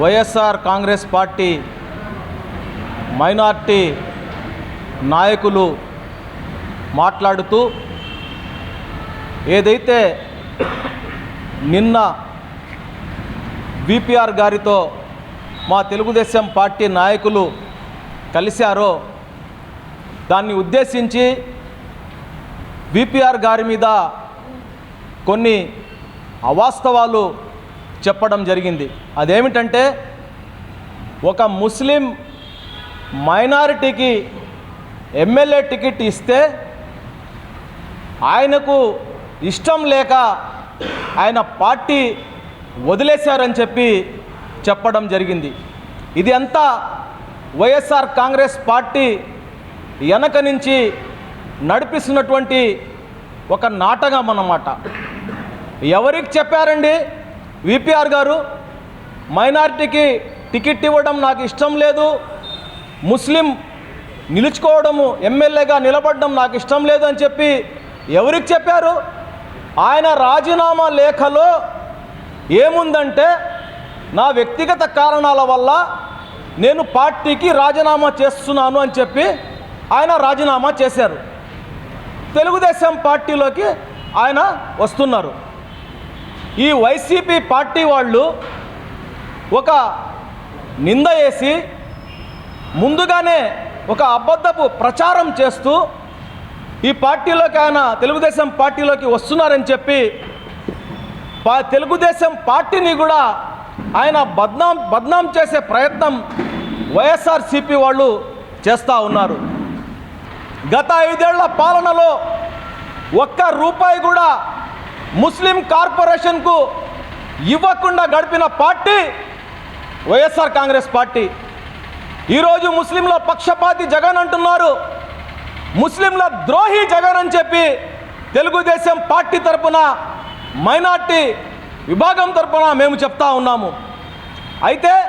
YSR Congress party minority నాయకులు మాట్లాడుతూ ఏదైతే నిన్న విపిఆర్ గారితో మా తెలుగుదేశం పార్టీ నాయకులు కలిశారో దాన్ని ఉద్దేశించి విపిఆర్ గారి మీద కొన్ని అవాస్తవాలు చెప్పడం జరిగింది. అదేమిటంటే ఒక ముస్లిం మైనారిటీకి ఎమ్మెల్యే టికెట్ ఇస్తే ఆయనకు ఇష్టం లేక ఆయన పార్టీ వదిలేశారని చెప్పి చెప్పడం జరిగింది. ఇది అంతా వైఎస్ఆర్ కాంగ్రెస్ పార్టీ వెనక నుంచి నడిపిస్తున్నటువంటి ఒక నాటకం అన్నమాట. ఎవరికి చెప్పారండి? విపిఆర్ గారు మైనారిటీకి టికెట్ ఇవ్వడం నాకు ఇష్టం లేదు. ముస్లిం నిలుచుకోవడము ఎమ్మెల్యేగా నిలబడడం నాకు ఇష్టం లేదు అని చెప్పి ఎవరికి చెప్పారు? ఆయన రాజీనామా లేఖలో ఏముందంటే నా వ్యక్తిగత కారణాల వల్ల నేను పార్టీకి రాజీనామా చేస్తున్నాను అని చెప్పి ఆయన రాజీనామా చేశారు. తెలుగుదేశం పార్టీలోకి ఆయన వస్తున్నారు. ఈ వైసీపీ పార్టీ వాళ్ళు ఒక నింద వేసి ముందుగానే ఒక అబద్ధపు ప్రచారం చేస్తూ ఈ పార్టీలోకి ఆయన తెలుగుదేశం పార్టీలోకి వస్తున్నారని చెప్పి పా తెలుగుదేశం పార్టీని కూడా ఆయన బద్నాం బద్నాం చేసే ప్రయత్నం వైఎస్ఆర్సిపి వాళ్ళు చేస్తూ ఉన్నారు. గత ఐదేళ్ళ పాలనలో ఒక్క రూపాయి కూడా ముస్లిం కార్పొరేషన్కు ఇవ్వకుండా గడిపిన పార్టీ వైఎస్ఆర్ కాంగ్రెస్ పార్టీ. ఈరోజు ముస్లింల పక్షపాతి జగన్ అంటున్నారు. ముస్లింల ద్రోహి జగన్ అని చెప్పి తెలుగుదేశం పార్టీ తరపున మైనార్టీ విభాగం తరపున మేము చెప్తా ఉన్నాము. అయితే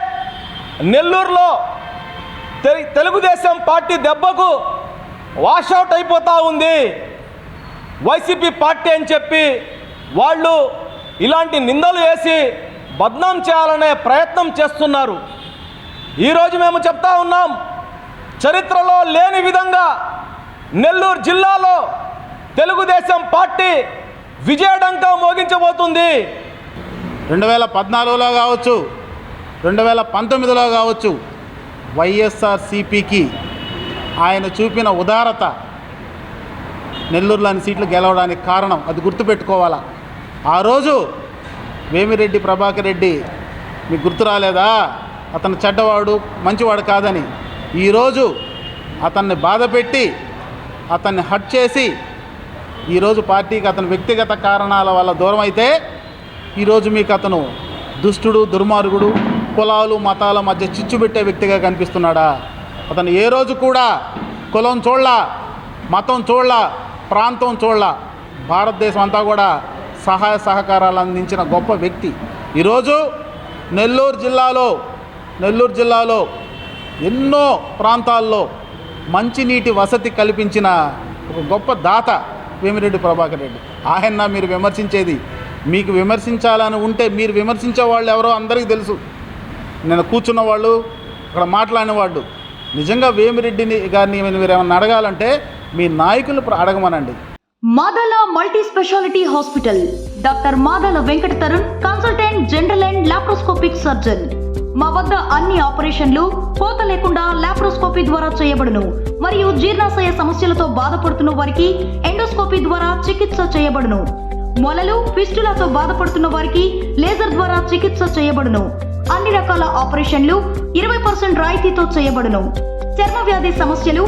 నెల్లూరులో తె- తెలుగుదేశం పార్టీ దెబ్బకు వాషౌట్ అయిపోతూ ఉంది. వైసీపీ పార్టీ అని చెప్పి వాళ్ళు ఇలాంటి నిందలు వేసి బద్నాం చేయాలనే ప్రయత్నం చేస్తున్నారు. ఈరోజు మేము చెప్తా ఉన్నాం చరిత్రలో లేని విధంగా నెల్లూరు జిల్లాలో తెలుగుదేశం పార్టీ విజయడంకా మోగించబోతుంది. రెండు వేల పద్నాలుగులో కావచ్చు రెండు వేల పంతొమ్మిదిలో కావచ్చు వైఎస్ఆర్ సిపికి ఆయన చూపిన ఉదారత నెల్లూరులోని సీట్లు గెలవడానికి కారణం అది గుర్తుపెట్టుకోవాలా? ఆ రోజు వేమిరెడ్డి ప్రభాకర్ రెడ్డి మీకు గుర్తు రాలేదా? అతను చెడ్డవాడు మంచివాడు కాదని. ఈరోజు అతన్ని బాధపెట్టి అతన్ని హట్ చేసి ఈరోజు పార్టీకి అతని వ్యక్తిగత కారణాల వల్ల దూరం అయితే ఈరోజు మీకు అతను దుష్టుడు దుర్మార్గుడు కులాలు మతాల మధ్య చిచ్చు పెట్టే వ్యక్తిగా కనిపిస్తున్నాడా? అతను ఏ రోజు కూడా కులం చూడలా మతం చూడలా ప్రాంతం చూడలా భారతదేశం అంతా కూడా సహాయ సహకారాలు అందించిన గొప్ప వ్యక్తి. ఈరోజు నెల్లూరు జిల్లాలో నెల్లూరు జిల్లాలో ఎన్నో ప్రాంతాల్లో మంచినీటి వసతి కల్పించిన ఒక గొప్ప దాత వేమిరెడ్డి ప్రభాకర్ రెడ్డి. ఆయన మీరు విమర్శించేది మీకు విమర్శించాలని ఉంటే మీరు విమర్శించే వాళ్ళు ఎవరో అందరికీ తెలుసు. నేను కూర్చున్న వాళ్ళు అక్కడ మాట్లాడిన వాళ్ళు నిజంగా వేమిరెడ్డిని గారిని మీరు ఏమైనా అడగాలంటే మీ నాయకులు ప్ర- అడగమనండి. Madala multi specialty hospital. Doctor Madala Venkata Tarun consultant general and laparoscopic surgeon. మా వద్ద అన్ని ఆపరేషన్లు కోత లేకుండా లాప్రోస్కోపీ ద్వారా చేయబడును. మరియు జీర్ణాశయ సమస్యలతో బాధపడుతున్న వారికి ఎండోస్కోపీ ద్వారా చికిత్స చేయబడును. మొలలు పిస్టులతో బాధపడుతున్న వారికి లేజర్ ద్వారా చికిత్స చేయబడును. అన్ని రకాల ఆపరేషన్లు ఇరవై పర్సెంట్ రాయితీతో చేయబడును. చర్మ వ్యాధి సమస్యలు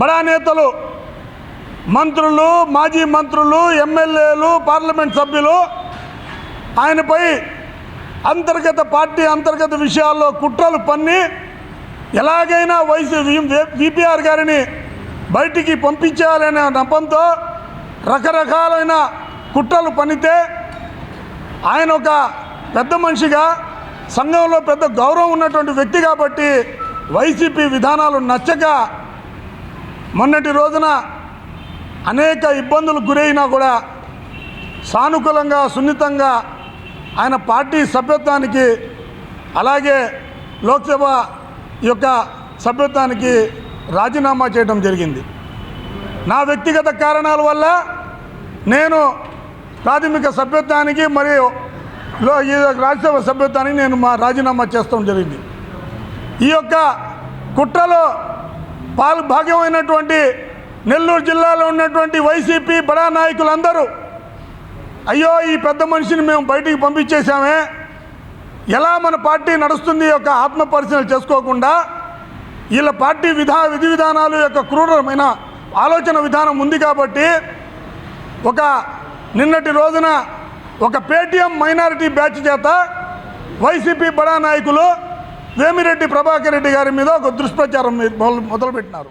బడా నేతలు మంత్రులు మాజీ మంత్రులు ఎమ్మెల్యేలు పార్లమెంట్ సభ్యులు ఆయనపై అంతర్గత పార్టీ అంతర్గత విషయాల్లో కుట్రలు పన్ని ఎలాగైనా వైసీ విపిఆర్ గారిని బయటికి పంపించేయాలనే నెపంతో రకరకాలైన కుట్రలు పనితే ఆయన ఒక పెద్ద మనిషిగా సంఘంలో పెద్ద గౌరవం ఉన్నటువంటి వ్యక్తి కాబట్టి వైసీపీ విధానాలు నచ్చక మొన్నటి రోజున అనేక ఇబ్బందులు గురైనా కూడా సానుకూలంగా సున్నితంగా ఆయన పార్టీ సభ్యత్వానికి అలాగే లోక్సభ యొక్క సభ్యత్వానికి రాజీనామా చేయడం జరిగింది. నా వ్యక్తిగత కారణాల వల్ల నేను ప్రాథమిక సభ్యత్వానికి మరియు రాజ్యసభ సభ్యత్వానికి నేను మా రాజీనామా చేస్తాం జరిగింది. ఈ యొక్క కుట్రలో పాలు భాగ్యమైనటువంటి నెల్లూరు జిల్లాలో ఉన్నటువంటి వైసీపీ బడా నాయకులందరూ అయ్యో ఈ పెద్ద మనిషిని మేము బయటికి పంపించేశామే ఎలా మన పార్టీ నడుస్తుంది యొక్క ఆత్మ పరిశీలన చేసుకోకుండా వీళ్ళ పార్టీ విధా విధి విధానాలు యొక్క క్రూరమైన ఆలోచన విధానం ఉంది కాబట్టి ఒక నిన్నటి రోజున ఒక పేటీఎం మైనారిటీ బ్యాచ్ చేత వైసీపీ బడా నాయకులు వేమిరెడ్డి ప్రభాకర్ రెడ్డి గారి మీద ఒక దుష్ప్రచారం మొదలుపెట్టినారు.